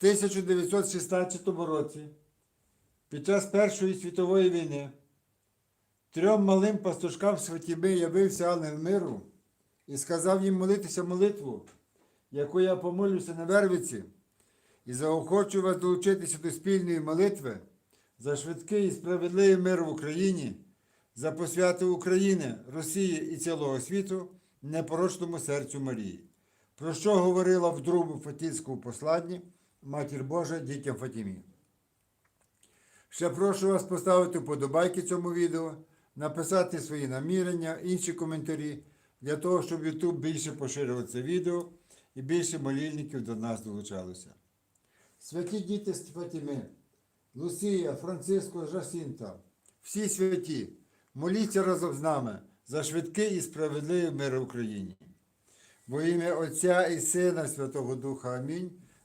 1916 році, під час Першої світової війни, трьом малим пастушкам святіми явився ангел миру і сказав їм молитися молитву, яку я помолюся на Вервиці, і заохочу вас долучитися до спільної молитви за швидкий і справедливий мир в Україні, за посвяту України, Росії і цілого світу непорочному серцю Марії, про що говорила в другому Фатівському посланні Матір Божа дітям Фатімі. Ще прошу вас поставити вподобайки цьому відео, написати свої намірення, інші коментарі, для того, щоб YouTube більше поширював це відео і більше молільників до нас долучалося. Святі діти з Фатіми, Лусія, Франциско, Жасінта, всі святі, моліться разом з нами за швидкий і справедливий мир в Україні. Во ім'я Отця і Сина Святого Духа Амінь.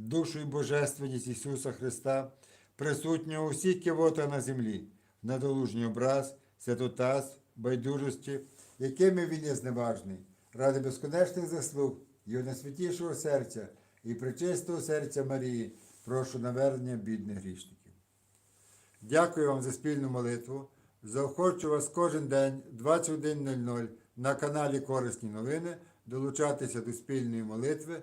душу і божественність Ісуса Христа, присутнього у всіх кивотах на землі, надолужній образ, святотаз, байдужості, якими він є зневажний, ради безконечних заслуг Його найсвятішого серця і причистого серця Марії, прошу навернення бідних грішників. Дякую вам за спільну молитву. Заохочу вас кожен день 21.00 на каналі Корисні новини долучатися до спільної молитви